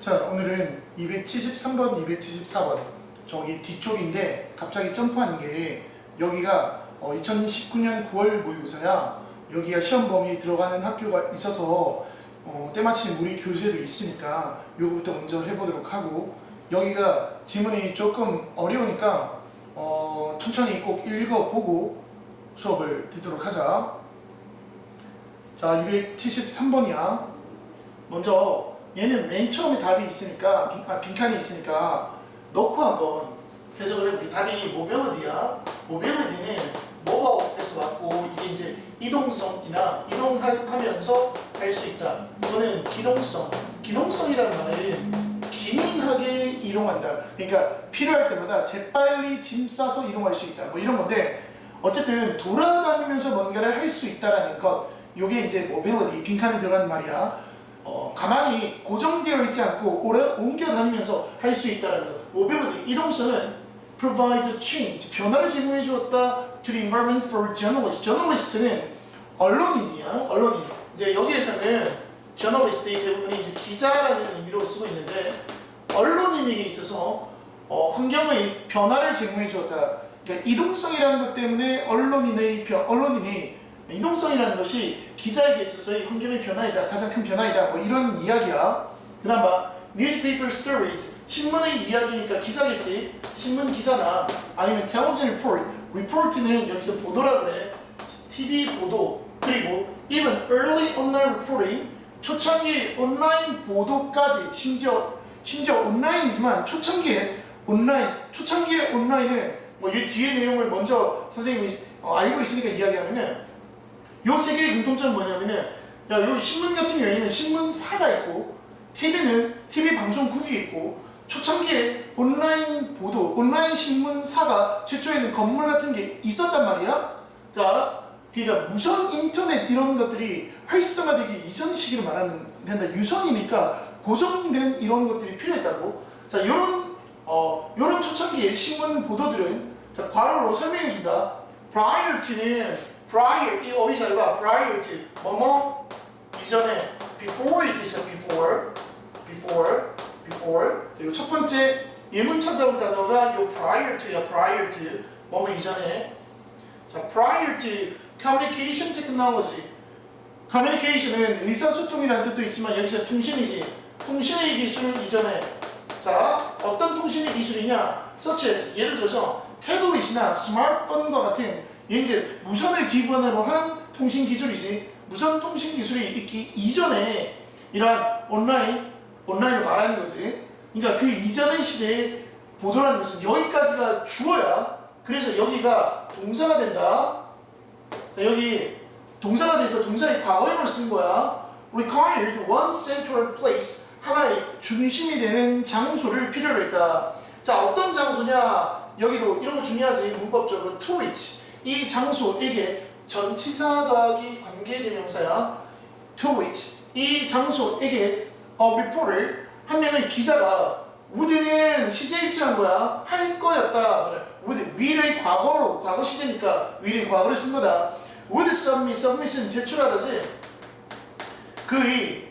자, 오늘은 273번, 274번 저기 뒤쪽인데 갑자기 점프한 게 여기가 어, 2019년 9월 모의고사야. 여기가 시험 범위 들어가는 학교가 있어서 어, 때마침 우리 교재도 있으니까 요거부터 먼저 해보도록 하고 여기가 지문이 조금 어려우니까 어, 천천히 꼭 읽어보고 수업을 듣도록 하자. 자, 273번이야. 먼저 얘는 맨 처음에 답이 있으니까 빈, 아, 빈칸이 있으니까 넣고 한번 해석을 해볼게. 답이 모빌리티야. 모빌리티는 뭐가에서 왔고 이게 이제 이동성이나 이동하면서 할 수 있다. 이거는 기동성. 기동성이라는 말은 기민하게 이동한다. 그러니까 필요할 때마다 재빨리 짐 싸서 이동할 수 있다. 뭐 이런 건데 어쨌든 돌아다니면서 뭔가를 할 수 있다라는 것. 요게 이제 모빌리티 빈칸에 들어가는 말이야. 어, 가만히 고정되어 있지 않고 오래 옮겨 다니면서 할 수 있다는 것. 모빌리티 이동성은 provide change 변화를 제공해 주었다 to the environment for journalists. journalist는 언론인이야. 언론인. 이제 여기에서는 journalist의 대부분이 이제 기자라는 의미로 쓰고 있는데 언론인에게 있어서 어, 환경의 변화를 제공해 주었다. 그러니까 이동성이라는 것 때문에 언론인의 변, 언론인이 이동성이라는 것이 기자에게 있어서의 환경의 변화이다. 가장 큰 변화이다. 뭐 이런 이야기야. 봐. newspaper stories. 신문의 이야기니까 기사겠지. 신문 기사나 아니면 television report. report는 여기서 보도라 그래. TV 보도. 그리고 even early online reporting. 초창기 온라인 보도까지 심지어 심지어 온라인이지만 초창기에 온라인 초창기의 온라인은 뭐 이 뒤에 내용을 먼저 선생님이 어, 알고 있으니까 이야기하면은 요 세 개의 공통점은 뭐냐면은 야, 요 신문 같은 경우에는 신문사가 있고 TV는 TV 방송국이 있고 초창기에 온라인 보도, 온라인 신문사가 최초에는 건물 같은 게 있었단 말이야. 자, 그러니까 무선 인터넷 이런 것들이 활성화되기 이전 시기를 말하는 된다. 유선이니까 고정된 이런 것들이 필요했다고. 자, 요런 어, 요런 초창기의 신문 보도들은 자, 괄호로 설명해 준다. prior to는 prior 이 봐. prior to 뭐뭐 이전에 before it is before before before 그리고 첫 번째 예문 찾아올 단어가 요 prior to야 prior to 뭐뭐 이전에 자 prior to communication technology communication은 의사소통이라는 뜻도 있지만 여기서 통신이지 통신의 기술 이전에 자 어떤 통신의 기술이냐 such as 예를 들어서 태블릿이나 스마트폰과 같은 이제 무선을 기반으로 한 통신 기술이지. 무선 통신 기술이 있기 이전에 이러한 온라인 온라인을 말하는 거지. 그러니까 그 이전의 시대에 보도라는 것은 여기까지가 주어야 그래서 여기가 동사가 된다. 자, 여기 동사가 돼서 동사의 과거형을 쓴 거야. Required one central place. 하나의 중심이 되는 장소를 필요로 했다. 자 어떤 장소냐? 여기도 이런 거 중요하지. 문법적으로 to which 이 장소에게 전치사 더하기 관계대명사야. To which 이 장소에게 어, 한 명의 기자가 would는 시제 일치한 거야. 할 거였다. would 과거로 과거 시제니까 will의 과거를 쓴 거다. would submit 제출하다지. 그의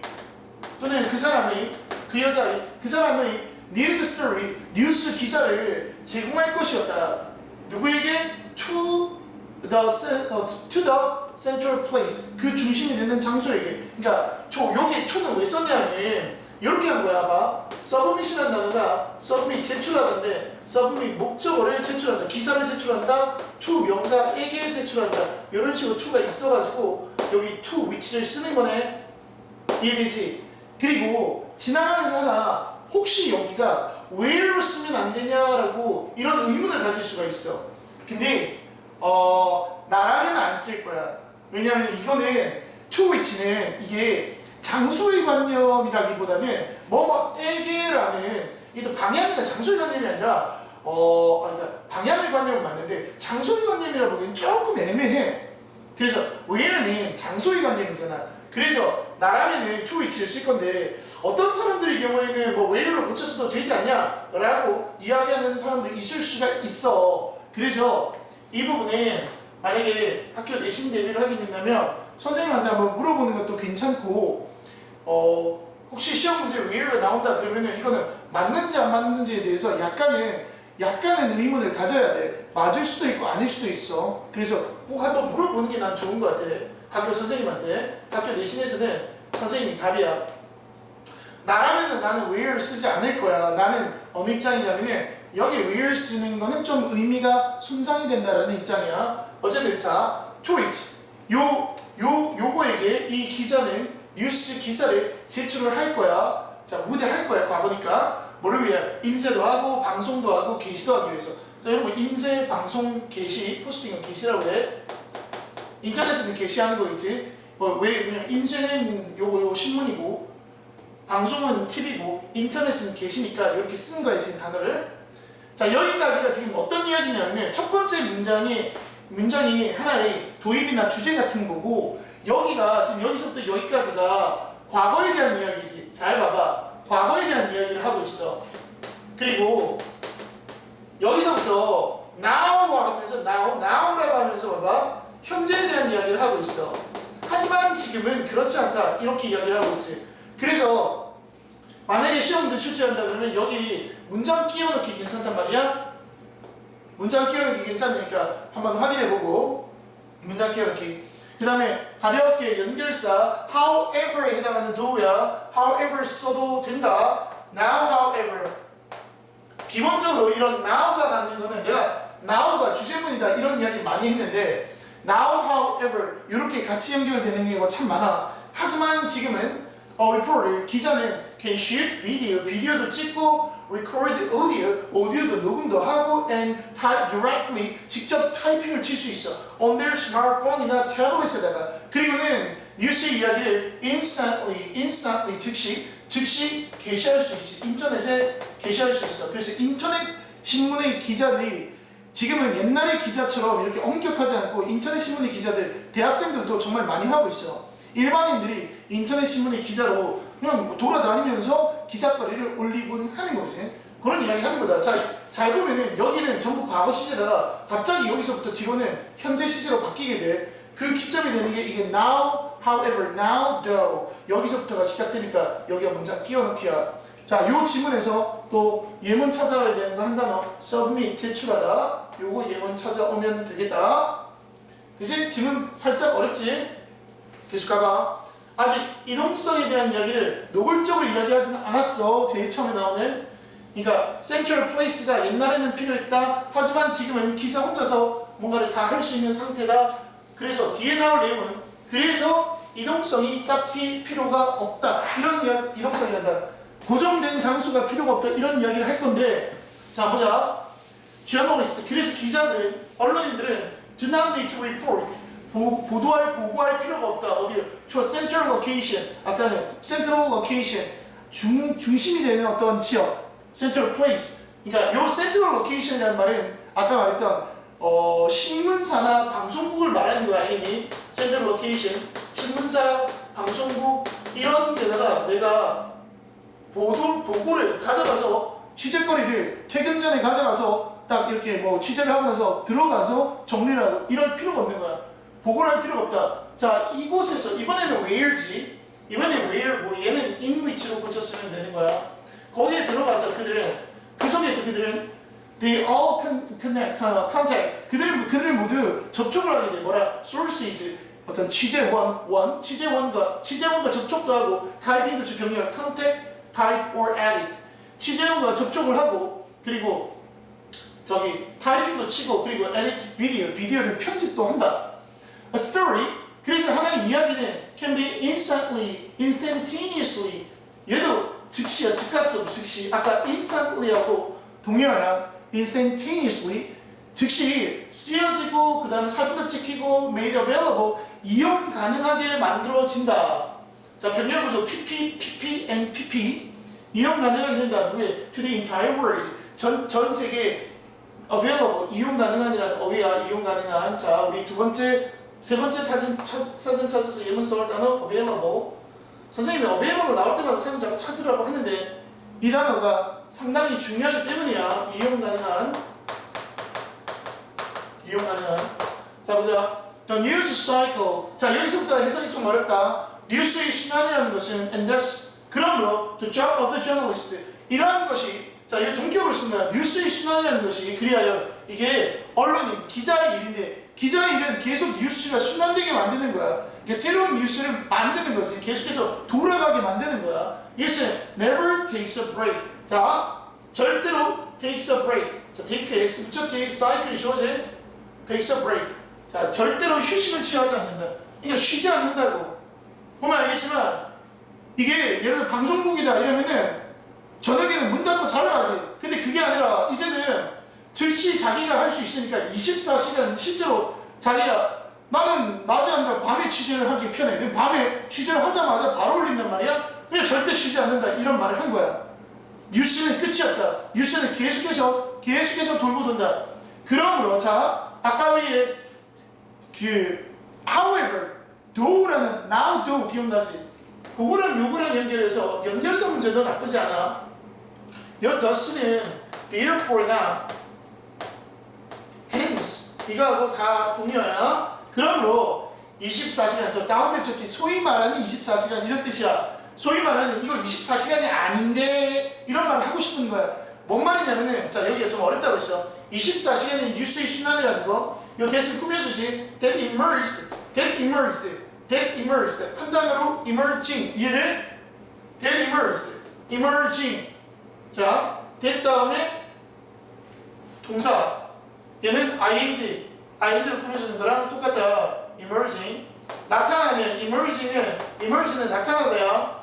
또는 그 사람이 그 여자의 그 사람의 news story 뉴스 기사를 제공할 것이었다. 누구에게? to the 어, to the central place 그 중심이 되는 장소에게 그러니까 저 여기 to는 왜 썼냐면 이렇게 한 거야 봐 submit이라는 단어가 submit 제출하던데 submit 목적어를 제출한다 기사를 제출한다 to 명사에게 제출한다 이런 식으로 to가 있어가지고 여기 to which를 쓰는 거네. 이해되지? 그리고 지나가면서 하나 혹시 여기가 where로 쓰면 안 되냐라고 이런 의문을 가질 수가 있어. 근데 어 나라면 안 쓸 거야. 왜냐하면 이거는 which는 이게 장소의 관념이라기보다는 뭐뭐에게라는 이게 방향이나 장소의 관념이 아니라 어 아니, 그러니까 방향의 관념은 맞는데 장소의 관념이라 보기엔 조금 애매해. 그래서 where는 장소의 관념이잖아. 그래서 나라면은 which를 쓸 건데 어떤 사람들의 경우에는 뭐 where를 고쳤어도 되지 않냐 라고 이야기하는 사람도 있을 수가 있어. 그래서 이 부분에 만약에 학교 내신 대비를 하게 된다면 선생님한테 한번 물어보는 것도 괜찮고 어 혹시 시험 문제 where가 나온다 그러면은 이거는 맞는지 안 맞는지에 대해서 약간의 약간의 의문을 가져야 돼. 맞을 수도 있고 아닐 수도 있어. 그래서 꼭 한번 물어보는 게 난 좋은 것 같아. 학교 선생님한테 학교 내신에서는 선생님이 답이야. 나라면은 나는 where를 쓰지 않을 거야. 나는 어느 입장이냐면은 여기 where 쓰는 거는 좀 의미가 손상이 된다라는 입장이야. 어쨌든 자, tweet. 요, 요, 요거에게 이 기자는 뉴스 기사를 제출을 할 거야. 자, 무대할 거야. 과거니까. 뭐를 위해? 인쇄도 하고, 방송도 하고, 게시도 하기 위해서. 자, 여러분, 인쇄, 방송, 게시, 포스팅은 게시라고 해. 인터넷에는 게시하는 거 있지. 뭐, 왜, 왜냐면 인쇄는 요거, 요 신문이고, 방송은 TV고, 인터넷은 게시니까 이렇게 쓴 거야, 지금 단어를. 자, 여기까지가 지금 어떤 이야기냐면, 첫 번째 문장이, 문장이 하나의 도입이나 주제 같은 거고, 여기가, 지금 여기서부터 여기까지가 과거에 대한 이야기지. 잘 봐봐. 과거에 대한 이야기를 하고 있어. 그리고, 여기서부터 now라고 하면서 now, now라고 하면서 봐봐. 현재에 대한 이야기를 하고 있어. 하지만 지금은 그렇지 않다. 이렇게 이야기를 하고 있지. 그래서 만약에 시험도 출제한다 그러면 여기 문장 끼워넣기 괜찮단 말이야? 문장 끼워넣기 괜찮으니까 한번 확인해보고 문장 끼워넣기. 그 다음에 가볍게 연결사 however에 해당하는 do야. however 써도 된다. now however. 기본적으로 이런 now가 갖는 거는 내가 now가 주제문이다 이런 이야기 많이 했는데 now however 이렇게 같이 연결되는 경우가 참 많아. 하지만 지금은 어, reporter 기자는 can shoot video 비디오도 찍고 record audio 오디오도 녹음도 하고 and type directly 직접 타이핑을 칠 수 있어. On their smartphone이나 태블릿에다가. 그리고는 뉴스 이야기를 instantly instantly 즉시 즉시 게시할 수 있지. 인터넷에 게시할 수 있어. 그래서 인터넷 신문의 기자들이 지금은 옛날의 기자처럼 이렇게 엄격하지 않고 인터넷 신문의 기자들 대학생들도 정말 많이 하고 있어 일반인들이 인터넷 신문의 기자로 그냥 뭐 돌아다니면서 기사거리를 올리곤 하는 거지. 그런 이야기 하는 거다. 자, 잘 보면은 여기는 전부 과거 시제다가 갑자기 여기서부터 뒤로는 현재 시제로 바뀌게 돼. 그 기점이 되는 게 이게 now, however, now, though. 여기서부터가 시작되니까 여기가 문장 끼워 넣기야. 자, 요 지문에서 또 예문 찾아와야 되는 거 한 단어, submit, 제출하다. 요거 예문 찾아오면 되겠다. 그치? 지문 살짝 어렵지? 가봐. 아직 이동성에 대한 이야기를 노골적으로 이야기하지는 않았어. 제일 처음에 나오는. 그러니까 센트럴 플레이스가 옛날에는 필요했다. 하지만 지금은 기자 혼자서 뭔가를 다 할 수 있는 상태다. 그래서 뒤에 나올 내용은 그래서 이동성이 딱히 필요가 없다. 이런 이야, 이동성이란다. 고정된 장소가 필요가 없다. 이런 이야기를 할 건데 자 보자. journalist 그래서 기자들은 언론인들은 do not need to report 보, 보도할 보고할 필요가 없다. 어디 저 central location 아까는 central location 중 중심이 되는 어떤 지역 central place 그러니까 요 central location이라는 말은 아까 말했던 어, 신문사나 방송국을 말하는 거 아니니 central location 신문사 방송국 이런 데다가 내가 보도 보고를 가져가서 취재거리를 퇴근 전에 가져가서 딱 이렇게 뭐 취재를 하고 나서 들어가서 정리를 하고 이럴 필요가 없는 거야. 보고를 할 필요가 없다. 자 이곳에서 이번에는 where지 이번에 where 뭐 얘는 in which로 고쳤으면 되는 거야. 거기에 들어가서 그들은 그 속에서 그들은 they all con, connect, uh, contact. 그들 그들 모두 접촉을 하게 돼. 뭐라? sources. 어떤 취재원 원? 취재원과 취재원과 접촉도 하고 타이핑도 주 병렬. contact type or edit. 취재원과 접촉을 하고 그리고 저기 타이핑도 치고 그리고 edit 비디오 비디오를 편집도 한다. A story 그래서 하나의 이야기는 can be instantly, instantaneously 얘도 즉시야 즉각적으로 즉시 아까 instantly하고 동의어야 instantaneously 즉시 쓰여지고 그 다음에 사진도 찍히고 made available 이용 가능하게 만들어진다. 자 변경 구조 PP, PP, and PP 이용 가능하게 된다. 왜? To the entire world 전, 전 세계 available 이용 가능한이라는 어휘야 이용 가능한 자 우리 두 번째 세 번째 사진 찾, 사진 찾아서 예문 써올 단어 available 선생님이 available 나올 때마다 사진 자꾸 찾으라고 하는데 이 단어가 상당히 중요하기 때문이야. 이용 가능한 이용 가능한. 자 보자. The news cycle. 자 여기서부터 해석이 좀 어렵다. 뉴스의 순환이라는 것은 and that's 그 그러므로 the job of the journalist. 이러한 것이 자 이게 동격으로 쓴 거야. 뉴스의 순환이라는 것이 그리하여 이게 언론인 기자의 일인데 일은 계속 뉴스가 순환되게 만드는 거야. 새로운 뉴스를 만드는 거지. 계속해서 돌아가게 만드는 거야. 이것은 never takes a break. 자 절대로 takes a break. 자 take s 붙였지. 사이클이 주어지. takes a break. 자 절대로 휴식을 취하지 않는다. 그러니까 쉬지 않는다고. 보면 알겠지만 이게 예를 들어 방송국이다 이러면은 저녁에는 문 닫고 자러 가지. 근데 그게 아니라 이제는 즉시 자기가 할 수 있으니까 24시간 실제로 자기가 나는 낮에 아니라 밤에 취재를 하기 편해. 밤에 취재를 하자마자 바로 올린단 말이야. 그냥 절대 쉬지 않는다 이런 말을 한 거야. 뉴스는 끝이 없다. 뉴스는 계속해서 계속해서 돌고 돈다. 그러므로 자 아까 위에 그 however do라는 now do 기억나지? 그거랑 요거랑 연결해서 연결성 문제도 나쁘지 않아. 여 thus는 therefore,나 이거하고 다 동의어야. 그러므로 24시간 저 다운배 쳤지 소위 말하는 24시간 이런 뜻이야. 소위 말하는 이거 24시간이 아닌데 이런 말 하고 싶은 거야. 뭔 말이냐면은 자 여기가 좀 어렵다고 했어. 24시간이 뉴스의 순환이라는 거. 요 대신 꾸며주지. That immersed, that immersed, that immersed 한 단어로 emerging 이해돼? That immersed, emerging. 자, that 다음에 동사. 얘는 ing, ing로 꾸며주는 거랑 똑같아. emerging. 나타나는 emerging은 emerging은 나타나다요.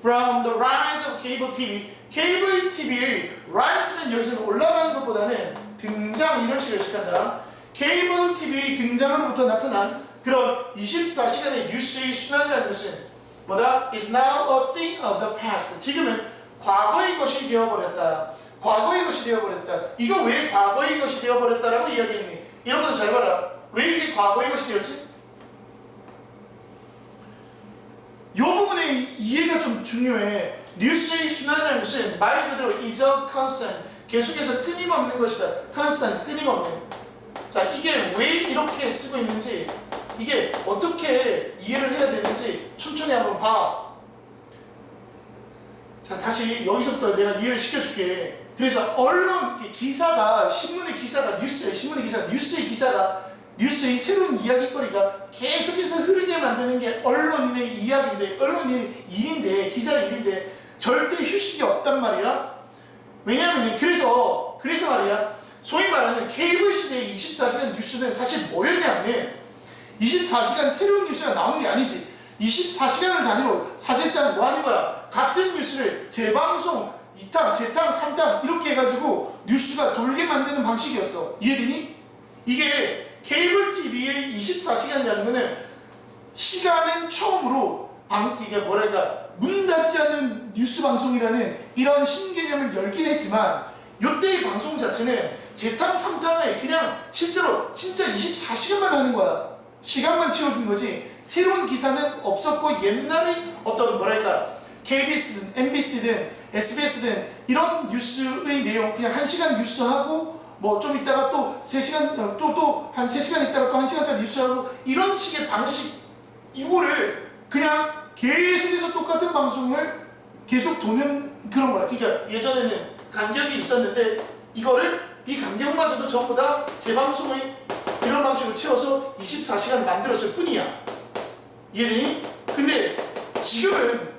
From the rise of cable TV. 케이블 TV의 rise는 여기서는 올라가는 것보다는 등장 이런 식으로 해석한다. 케이블 TV의 등장으로부터 나타난 그런 24시간의 뉴스의 순환이라는 것은 뭐다? is now a thing of the past. 지금은 과거의 것이 되어버렸다. 과거의 것이 되어버렸다. 이거 왜 과거의 것이 되어버렸다라고 이야기했니? 이런 것도 잘 봐라. 왜 이게 과거의 것이 되었지? 이 부분의 이해가 좀 중요해. 뉴스의 순환이라는 것은 말 그대로 is a constant. 계속해서 끊임없는 것이다. constant, 끊임없는. 자, 이게 왜 이렇게 쓰고 있는지, 이게 어떻게 이해를 해야 되는지 천천히 한번 봐. 자, 다시 여기서부터 내가 이해를 시켜줄게. 그래서 언론 기사가 신문의 기사가 뉴스에 신문의 기사 뉴스의 기사가 뉴스의 새로운 이야기거리가 계속해서 흐르게 만드는 게 언론인의 이야기인데 언론인의 일인데 기자의 일인데 절대 휴식이 없단 말이야. 왜냐하면 그래서 그래서 말이야. 소위 말하는 케이블 시대의 24시간 뉴스는 사실 뭐였냐면 24시간 새로운 뉴스가 나오는 게 아니지. 24시간을 단위로 사실상 뭐 하는 거야? 같은 뉴스를 재방송, 2탄, 재탄, 3탄 이렇게 해가지고 뉴스가 돌게 만드는 방식이었어. 이해되니? 이게 케이블 TV의 24시간이라는 거는 시간은 처음으로 방, 이게 뭐랄까, 문 닫지 않는 뉴스 방송이라는 이런 신개념을 열긴 했지만 요때의 방송 자체는 재탕 3탄에 그냥 실제로 진짜 24시간만 하는 거야. 시간만 채워준 거지. 새로운 기사는 없었고 옛날의 어떤 뭐랄까 KBS든 MBC든 SBS든 이런 뉴스의 내용 그냥 한 시간 뉴스하고 뭐 좀 있다가 또 3시간 또 또한 3시간 있다가 또 1시간짜리 뉴스하고 이런 식의 방식 이거를 그냥 계속해서 똑같은 방송을 계속 도는 그런 거야. 그러니까 예전에는 간격이 있었는데 이거를 이 간격마저도 전부 다 재방송의 이런 방식으로 채워서 24시간 만들었을 뿐이야. 이해되니? 근데 지금은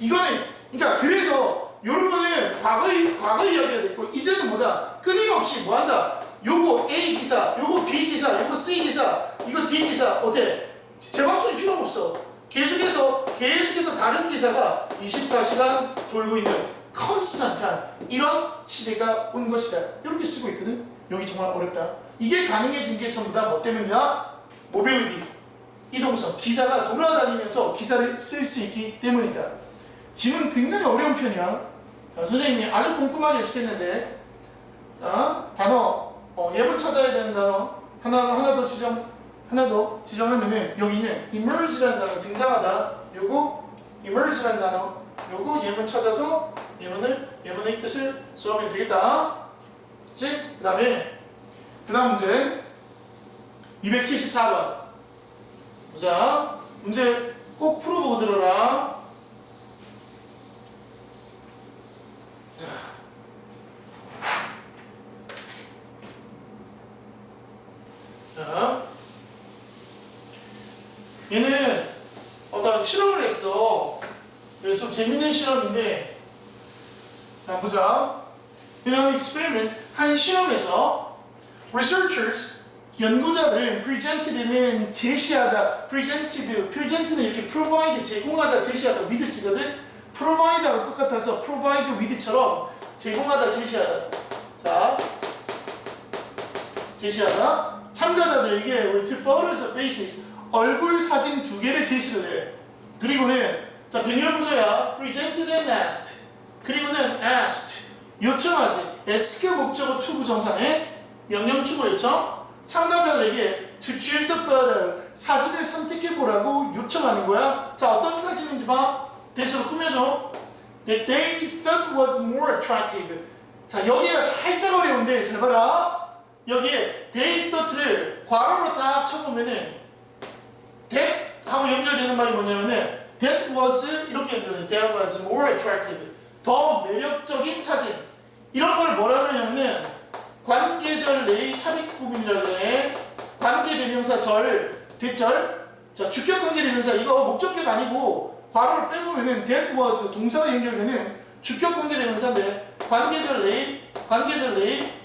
이거는 그러니까 그래서 거는 과거의 과거의 이야기가 됐고 이제는 뭐다? 끊임없이 뭐한다? 요거 A 기사 요거 B 기사 요거 C 기사 이거 D 기사 어때? 재방송이 필요가 없어. 계속해서 계속해서 다른 기사가 24시간 돌고 있는 컨스탄트한 이런 시대가 온 것이다. 이렇게 쓰고 있거든. 여기 정말 어렵다. 이게 가능해진 게 전부 다 뭐 때문이야 모빌리티 이동성 기사가 돌아다니면서 기사를 쓸 수 있기 때문이다 지금 굉장히 어려운 편이야. 자, 선생님이 아주 꼼꼼하게 시켰는데, 자, 단어, 어, 예문 찾아야 되는 단어, 하나, 하나 더 지정, 하나 더 지정하면은, 여기는 emerge라는 단어 등장하다. 요거, emerge라는 단어, 요거 예문 찾아서 예문을, 예문의 뜻을 써오면 되겠다. 그치? 그 다음에, 그 다음 문제, 274번. 자, 문제 꼭 풀어보고 들어라. 자, 얘는 어떤 실험을 했어. 좀 재밌는 실험인데, 자 보자. In an experiment, 한 실험에서 researchers 연구자들은 presented는 제시하다, presented, present는 이렇게 provide, 제공하다, 제시하다, with 쓰거든? provide하고 똑같아서 provide with처럼 제공하다, 제시하다. 자, 제시하다. 참가자들에게 with photos of faces 얼굴 사진 두 개를 제시를 해. 그리고는 자 병렬부조야 presented and asked. 그리고는 asked 요청하지. ask 목적어 to 부정사네 명령 추구 요청. 참가자들에게 to choose the photo 사진을 선택해 보라고 요청하는 거야. 자 어떤 사진인지 봐. 대수로 꾸며줘. That they thought was more attractive. 자 여기가 살짝 어려운데 잘 봐라. 여기에 thought를 괄호로 딱 쳐보면은 that 하고 연결되는 말이 뭐냐면은 that was 이렇게 연결돼. That was more attractive. 더 매력적인 사진. 이런 걸 뭐라 그러냐면은 관계절 내의 삽입구문이라고 그래. 관계 대명사 절, 대절. 자, 주격 관계 대명사 이거 목적격 아니고 괄호를 빼보면은 that was 동사가 연결되는 주격 관계 대명사인데 관계절 내의 관계절 내의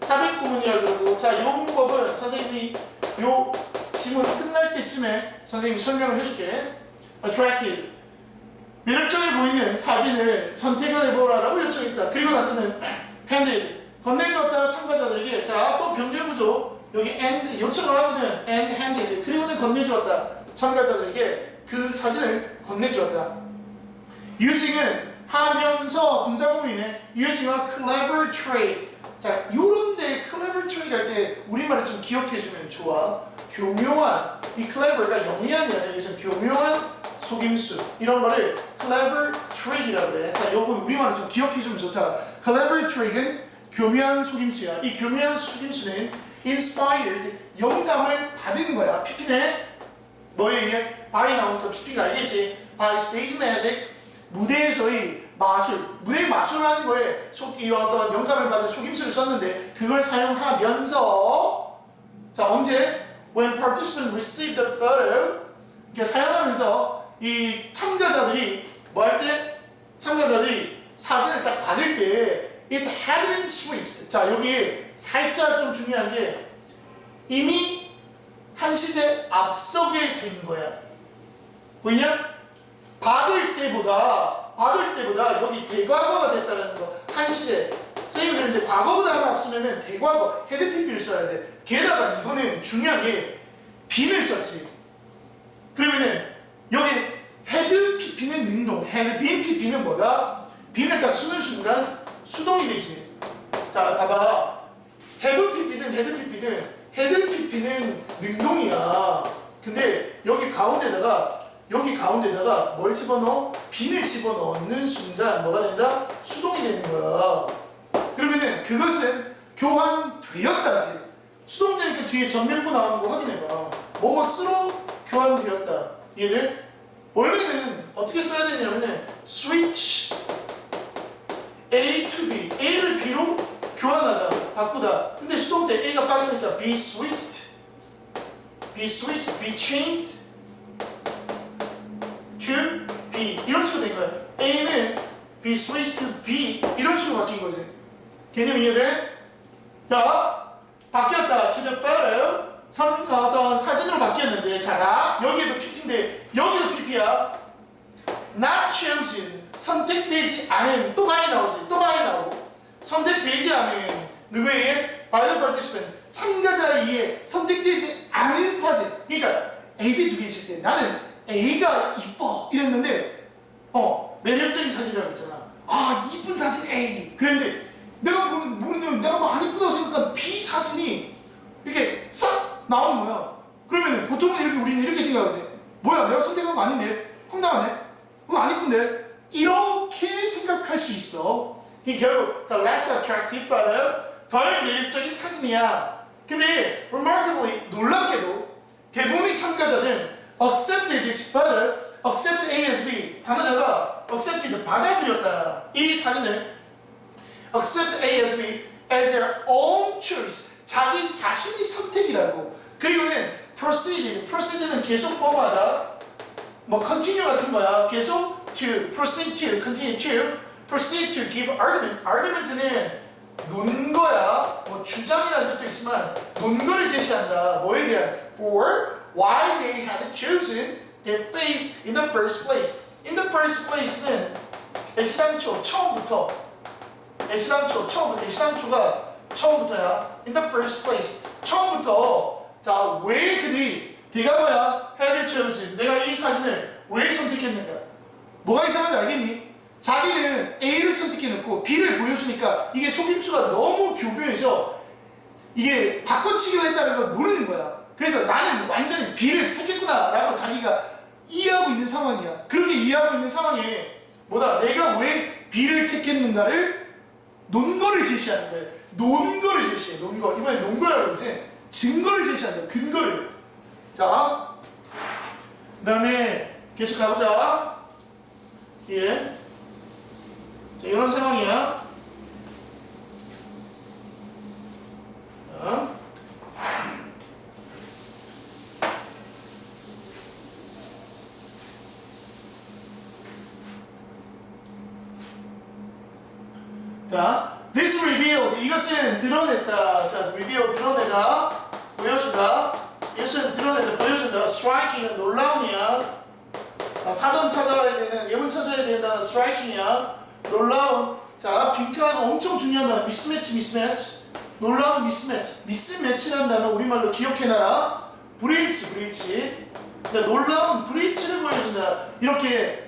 삽입 구문이라고 그러고 자, 요 문법은 선생님이 요 지문 끝날 때쯤에 선생님이 설명을 해줄게. attractive. 매력적이 보이는 사진을 선택을 해보라라고 요청했다. 그리고 나서는 handed. 건네주었다 참가자들에게 자 또 병렬구조 여기 and 요청을 하거든 and handed 그리고는 건네주었다 참가자들에게 그 사진을 건네주었다. using은 하면서 분사구문이네. using과 clever trade. 자 요런데 clever trade 할때 우리말을 좀 기억해주면 좋아. 교묘한 이 영리한이 아니라 여기서 교묘한 속임수 이런 거를 clever trade이라고 그래. 자, 요건 우리말을 좀 기억해주면 좋다. clever trade는 교묘한 속임수야. 이 교묘한 속임수는 inspired 영감을 받은 거야. PP네. 뭐에 의해? by 나오니까 PP가 알겠지? by stage magic 무대에서의 마술, 무대 마술을 하는 거에 속, 이 어떤 영감을 받은 속임수를 썼는데 그걸 사용하면서 자 언제? When participants receive the photo 이렇게 사용하면서 이 참가자들이 뭐 할 때? 참가자들이 사진을 딱 받을 때 it had been switched 자 여기 살짝 좀 중요한 게 이미 한 시제 앞서게 된 거야 보이냐? 받을 때보다 받을 때보다 여기 대과거가 됐다는 거 한 시제 선생님이 그랬는데 과거보다 하나 없으면은 대과거 헤드 PP를 써야 돼. 게다가 이거는 중요한 게 빈을 썼지. 그러면은 여기 헤드 PP는 능동 헤드 빈 PP는 뭐다? 빈을 딱 쓰는 순간 수동이 되지. 자 봐봐. 헤드 PP든 헤드 PP든 헤드 PP는 능동이야. 근데 여기 가운데다가 여기 가운데다가 뭘 집어넣어? 빈을 집어넣는 순간 뭐가 된다? 수동이 되는 거야. 그러면은 그것은 교환되었다지. 수동되니까 뒤에 전면부 나오는 거 확인해봐. 뭐뭐스로 교환되었다. 이해돼? 원래는 어떻게 써야 되냐면은 switch A to B, A를 B로 교환하다, 바꾸다. 근데 수동 때 A가 빠지니까 be switched, be switched, be changed. to B 이런 식으로 된 거야. A는 be switched to B 이런 식으로 바뀐 거지. 개념 이해돼? 자, 바뀌었다. to the photo. 선, 어떤 사진으로 바뀌었는데, 자, 여기에도 PP인데, 여기도 PP야. not chosen. 선택되지 않은. 또 많이 나오지. 또 많이 나오고. 선택되지 않은. 누구에 의해? by the participant. 참가자에 의해 선택되지 않은 사진. 그러니까, A, B 두 개 있을 때 나는 A가 이뻐 이랬는데 어 매력적인 사진이라고 했잖아. 아 이쁜 사진 A 그랬는데 내가 모르는, 모르는 내가 뭐 안 이쁘다고 생각한 B 사진이 이렇게 싹 나오는 거야. 그러면 보통은 이렇게 우리는 이렇게 생각하지. 뭐야 내가 선택한 거 아닌데 황당하네? 그거 안 이쁜데? 이렇게 생각할 수 있어. 이게 결국 the less attractive photo 덜 매력적인 사진이야. 근데 remarkably 놀랍게도 대부분의 참가자들은 accepted this photo, accept A as B. 단어자가 accepted 받아들였다. 이 사진을 accept A as B as their own choice. 자기 자신의 선택이라고. 그리고는 proceeded, proceed는 계속 뽑아다. 뭐 continue 같은 거야. 계속 to proceed to continue to proceed to give argument. argument는 논 거야. 뭐 주장이라는 뜻도 있지만 논거를 제시한다. 뭐에 대한 for why they had chosen their face in the first place. In the first place는 애시당초 처음부터 애시당초 처음부터 애시당초가 처음부터야. in the first place 처음부터 자 왜 그들이 내가 뭐야 had chosen 내가 이 사진을 왜 선택했는가? 뭐가 이상한지 알겠니? 자기는 A를 선택해놓고 B를 보여주니까 이게 속임수가 너무 교묘해서 이게 바꿔치기를 했다는 걸 모르는 거야. 그래서 나는 완전히 B를 택했구나 라고 자기가 이해하고 있는 상황이야. 그렇게 이해하고 있는 상황에 뭐다 내가 왜 B를 택했는가를 논거를 제시하는 거야. 논거를 제시해. 논거. 이번에 논거라고 그러지. 증거를 제시한다. 근거를. 자, 그 다음에 계속 가보자. 예. 자, 이런 상황이야. 자. 자, this revealed 이것은 드러냈다. 자, reveal 드러내다, 보여주다. 이것은 드러내다, 보여준다. striking은 놀라운이야. 자, 사전 찾아와야 되는, 예문 찾아야 단어 striking이야. 놀라운. 자, 빈칸 엄청 중요한 단어. 미스매치, 미스매치. 놀라운 미스매치. 미스매치라는 단어 우리말로 기억해놔라. 브릿지, 브릿지. 그러니까 놀라운 브릿지를 보여준다. 이렇게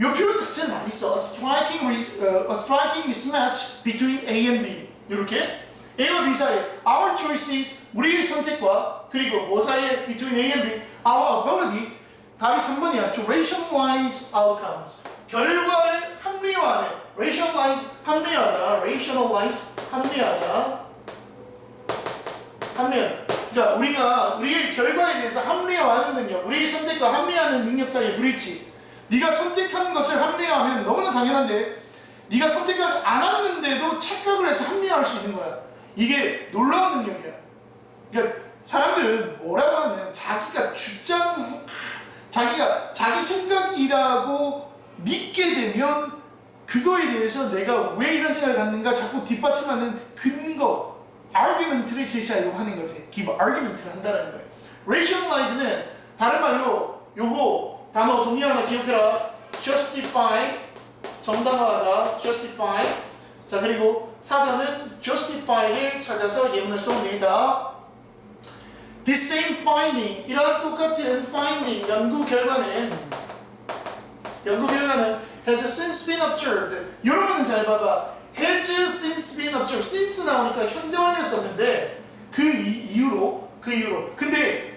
이 표현 자체는 많이 써. A striking, uh, a striking mismatch between A and B. 이렇게 A와 B 사이 our choices 우리의 선택과 그리고 뭐 사이에 between A and B our ability 답이 3번이야. To rationalize outcomes. 결과를 합리화하는 rationalize 합리화하다 rationalize 합리화하다 합리화. 그러니까 우리가 우리의 결과에 대해서 합리화하는 능력, 우리의 선택과 합리화하는 능력 사이의 브릿지. 네가 선택한 것을 합리화하면 너무나 당연한데 네가 선택하지 않았는데도 착각을 해서 합리화할 수 있는 거야. 이게 놀라운 능력이야. 그러니까 사람들은 뭐라고 하냐면 자기가 주장, 자기가 자기 생각이라고 믿게 되면 그거에 대해서 내가 왜 이런 생각을 갖는가 자꾸 뒷받침하는 근거, argument를 제시하려고 하는 거지. give argument를 한다는 거예요. rationalize는 다른 말로 요거 단어 동의 하나 기억해라. justify 정당화하다. justify 자 그리고 사전은 justify를 찾아서 예문을 써냅니다. The same finding 이런 똑같은 finding 연구 결과는 연구 결과는 has since been observed. 여러분은 잘 봐봐. has since been observed. since 나오니까 현재 완료를 썼는데 그 이, 이유로 그 이유로. 근데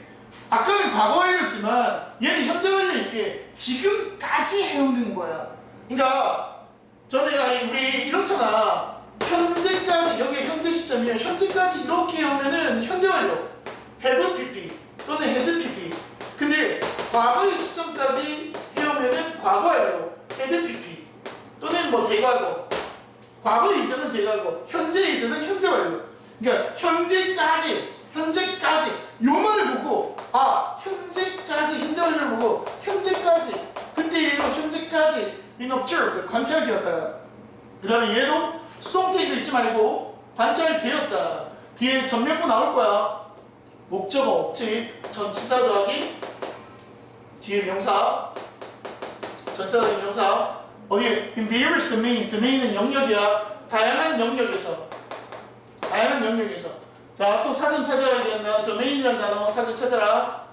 아까는 과거 완료였지만 얘는 현재 완료 이게 지금까지 해오는 거야. 그러니까 전에 우리 이렇잖아. 현재까지 여기 현재 시점이야. 현재까지 이렇게 해오면은 현재 완료. have pp 또는 has pp. 근데 과거의 시점까지 해오면은 과거 완료. had pp 또는 뭐 대과거. 과거 이전은 대과거. 현재 이전은 현재 완료. 그러니까 현재까지 현재까지 요 말을 보고 아 현재까지 현재 완료를 보고 현재까지 근데 얘도 현재까지 in observed 관찰되었다. 그 다음에 얘도 수동태를 읽지 말고 관찰되었다. 뒤에 전면부 나올 거야. 목적어 없지. 전치사 더하기 뒤에 명사. 전치사 더하기 명사. 어디 in various domains. domain은 영역이야. 다양한 영역에서. 다양한 영역에서. 자, 또 사전 찾아야 되겠나? domain이라는 단어 사전 찾아라.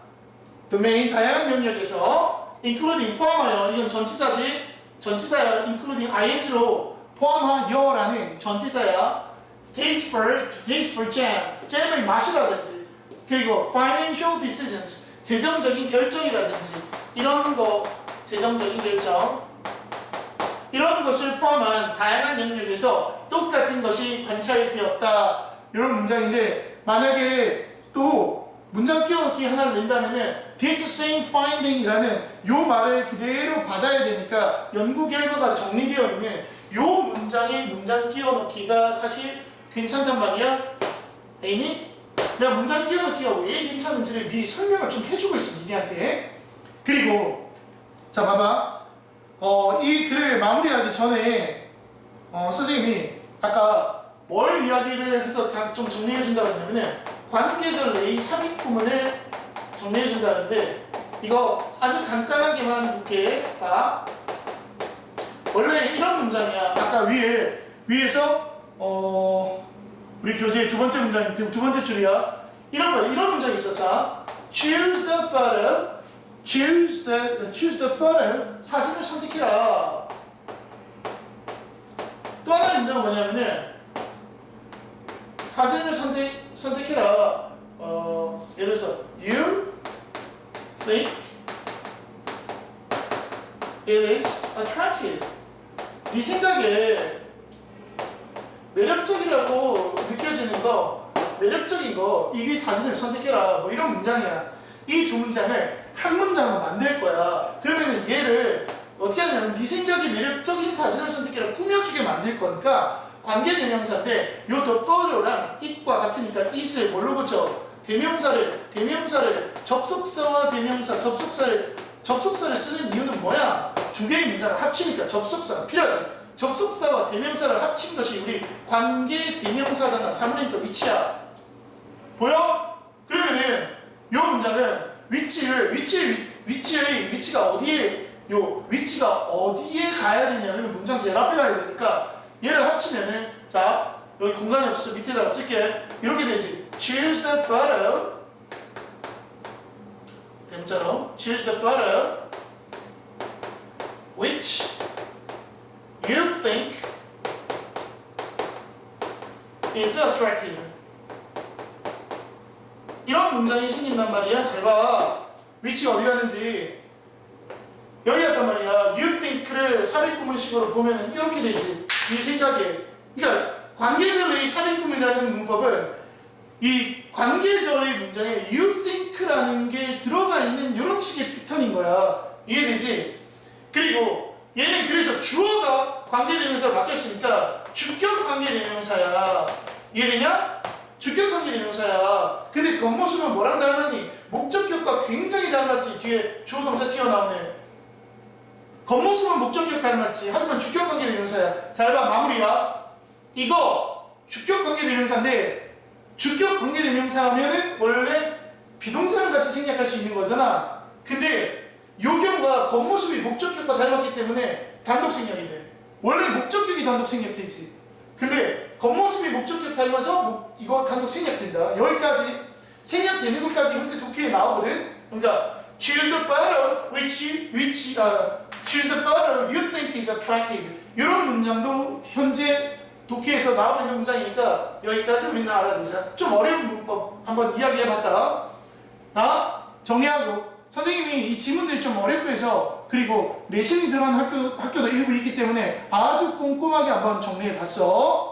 domain 다양한 영역에서 including 포함하여 이건 전치사지. 전치사야. including ing로 포함하여라는 전치사야. taste for taste for jam. 잼의 맛이라든지 그리고 financial decisions 재정적인 결정이라든지 이런 거 재정적인 결정 이런 것을 포함한 다양한 영역에서 똑같은 것이 관찰이 되었다. 이런 문장인데 만약에 또 문장 끼워넣기 하나를 낸다면은 this same finding이라는 요 말을 그대로 받아야 되니까 연구 결과가 정리되어 있는 요 문장에 문장 끼워넣기가 사실 괜찮단 말이야. 애니? 내가 문장 끼워넣기가 왜 괜찮은지를 미리 설명을 좀 해주고 있어 니네한테. 그리고 자, 봐봐. 어, 이 글을 마무리하기 전에 어, 선생님이 아까 뭘 이야기를 해서 다 좀 정리해 준다고 했냐면은 관계절 내의 삽입 구문을 정리해 준다는데 이거 아주 간단하게만 볼게. 봐. 원래 이런 문장이야. 아까 위에 위에서 어 우리 교재의 두 번째 문장이 두, 두 번째 줄이야. 이런 거 이런 문장이 있어. 자, choose the photo. choose the choose the photo. 사진을 선택해라. 또 하나의 문장은 뭐냐면은 사진을 선택 선택해라. 어 예를 들어서 you think it is attractive. 네 생각에 매력적이라고 느껴지는 거, 매력적인 거, 이게 사진을 선택해라. 뭐 이런 문장이야. 이 두 문장을 한 문장으로 만들 거야. 그러면 얘를 어떻게 하냐면 네 생각에 매력적인 사진을 선택해라. 꾸며주게 만들 거니까 관계대명사인데 요 photo랑 it과 같으니까 it을 뭘로 붙여? 대명사를, 대명사를 접속사와 대명사, 접속사를, 접속사를 쓰는 이유는 뭐야? 두 개의 문장을 합치니까 접속사가 필요하지. 접속사와 대명사를 합친 것이 우리 관계 대명사잖아. 사물이니까 위치야. 보여? 그러면은 요 문장은 위치를 위치 위치의 위치가 어디에 요 위치가 어디에 가야 되냐면 문장 제일 앞에 가야 되니까 얘를 합치면은 자 여기 공간이 없어 밑에다가 쓸게 이렇게 되지. Choose the photo. 대문자로 choose the photo which you think is attractive. 이런 문장이 생긴단 말이야. 잘 봐. 위치가 어디 가는지. 여기 갔단 말이야. You think를 삽입구문식으로 보면은 이렇게 되지. 이 생각에. 그러니까 관계절의 삽입구문이라는 문법은 이 관계절의 문장에 you think라는 게 들어가 있는 이런 식의 패턴인 거야. 이해되지? 그리고 얘는 그래서 주어가 관계대명사로 바뀌었으니까 주격 관계대명사야. 이해되냐? 주격 관계대명사야. 근데 겉모습은 뭐랑 닮았니? 목적격과 굉장히 닮았지. 뒤에 주어 동사 튀어나오네. 겉모습은 목적격 닮았지. 하지만 주격 관계 대명사야. 잘 봐, 마무리야. 이거 주격 관계 대명사인데 주격 관계 대명사 하면은 원래 비동사를 같이 생략할 수 있는 거잖아. 근데 요 경우가 겉모습이 목적격과 닮았기 때문에 단독 생략이 돼. 원래 목적격이 단독 생략되지. 근데 겉모습이 목적격 닮아서 목- 이거 단독 생략된다. 여기까지 생략되는 것까지 현재 독해에 나오거든. 그러니까 choose the photo which you, which uh, choose the photo you think is attractive. 이런 문장도 현재 독해에서 나오고 있는 문장이니까 여기까지 우리는 알아두자. 좀 어려운 문법 한번 이야기해봤다. 자, 정리하고 선생님이 이 지문들이 좀 어렵고 해서 그리고 내신이 들어간 학교, 학교도 일부 있기 때문에 아주 꼼꼼하게 한번 정리해봤어.